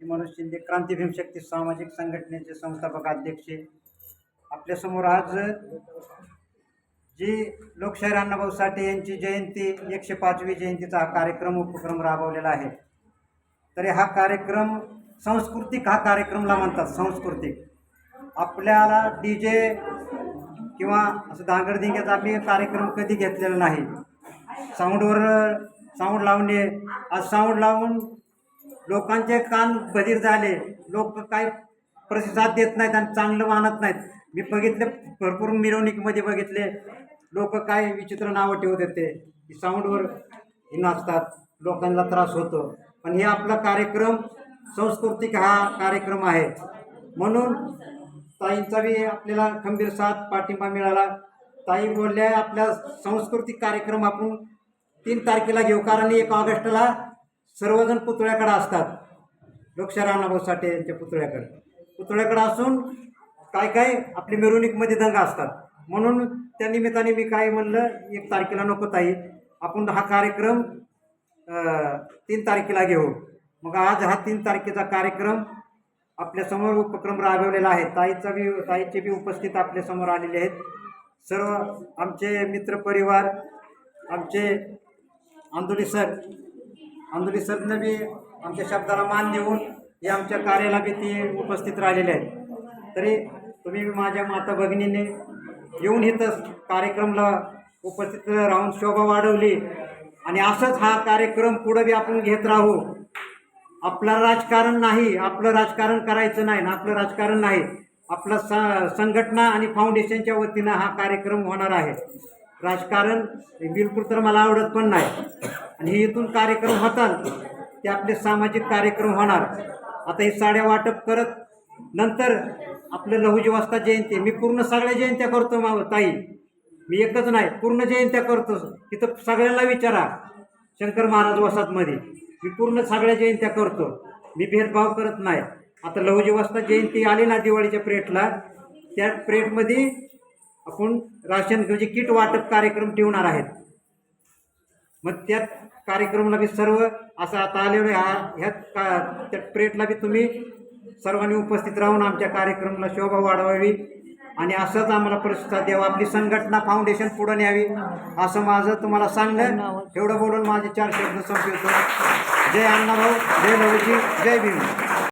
मनोज शिंदे क्रांती भीमशक्ती सामाजिक संघटनेचे संस्थापक अध्यक्ष आपल्यासमोर आज जी लोकशाहीर अण्णाभाऊ साठे यांची जयंती एकशे पाचवी जयंतीचा हा कार्यक्रम उपक्रम राबवलेला आहे. तरी हा कार्यक्रम सांस्कृतिक हा कार्यक्रमला म्हणतात सांस्कृतिक. आपल्याला डी जे किंवा असं धांगडधिंग्याचा आम्ही कार्यक्रम कधी घेतलेला नाही. साऊंडवर साऊंड लावणे आज साऊंड लावून लोकांचे कान बधीर झाले. लोक काय प्रतिसाद देत नाहीत आणि चांगलं मानत नाहीत. मी बघितले भरपूर मिरवणुकीमध्ये बघितले. लोक काय विचित्र नावं ठेवत येते की साऊंडवर हे नाचतात. लोकांना त्रास होतो. पण हे आपला कार्यक्रम सांस्कृतिक हा कार्यक्रम आहे. म्हणून ताईंचा बी आपल्याला खंबीर साथ पाठिंबा मिळाला. ताई बोलल्या आपल्या सांस्कृतिक कार्यक्रम आपण तीन तारखेला घेऊ. कारण एक ऑगस्टला सर्वजण पुतळ्याकडे असतात. लोकशाही राणाभाऊ साठे यांच्या पुतळ्याकडे. पुतळ्याकडे असून काय काय आपली मिरवणुकीमध्ये दंग असतात. म्हणून त्या निमित्ताने मी काय म्हणलं एक तारखेला नको ताई आपण हा कार्यक्रम तीन तारखेला घेऊ. मग आज हा तीन तारखेचा कार्यक्रम आपल्यासमोर उपक्रम राबवलेला आहे. ताईचा बी ताईचे बी उपस्थित आपल्यासमोर आलेले आहेत. सर्व आमचे मित्रपरिवार आमचे आंदोली सर आंदोली सरनं बी आमच्या शब्दाला मान देऊन हे आमच्या कार्याला बी ते उपस्थित राहिलेले आहेत. तरी तुम्ही माझ्या माता भगिनीने येऊन इथं कार्यक्रमला उपस्थित राहून शोभा वाढवली. आणि असंच हा कार्यक्रम पुढं बी आपण घेत राहू. आपलं राजकारण नाही आपलं राजकारण करायचं नाही ना आपलं राजकारण नाही. आपलं स संघटना आणि फाउंडेशनच्या वतीनं हा कार्यक्रम होणार आहे. राजकारण बिलकुल तर मला आवडत पण नाही. आणि हे इथून कार्यक्रम होतात ते आपले सामाजिक कार्यक्रम होणार. आता हे साड्या वाटप करत नंतर आपलं लहुजी वाजता जयंती. मी पूर्ण सगळ्या जयंत्या करतो मा ताई. मी एकच नाही पूर्ण जयंत्या करतो. तिथं सगळ्यांना विचारा शंकर महाराज वसातमध्ये. मी पूर्ण सगळ्या जयंत्या करतो. मी भेदभाव करत नाही. आता लहुजी वाजता जयंती आली ना दिवाळीच्या प्रेटला त्या प्रेटमध्ये आपण राशन म्हणजे किट वाटप कार्यक्रम ठेवणार आहेत. मग त्या कार्यक्रमाला बी सर्व असं आता आलेलं हा ह्या का त्या प्रेटला बी तुम्ही सर्वांनी उपस्थित राहून आमच्या कार्यक्रमाला शोभा वाढवावी आणि असंच आम्हाला प्रतिसाद द्यावा. आपली संघटना फाउंडेशन पुढं न्यावी असं माझं तुम्हाला सांगणं. एवढं बोलून माझे चार शब्द संपवतो. जय अण्णाभाऊ जय लवजी जय भीम.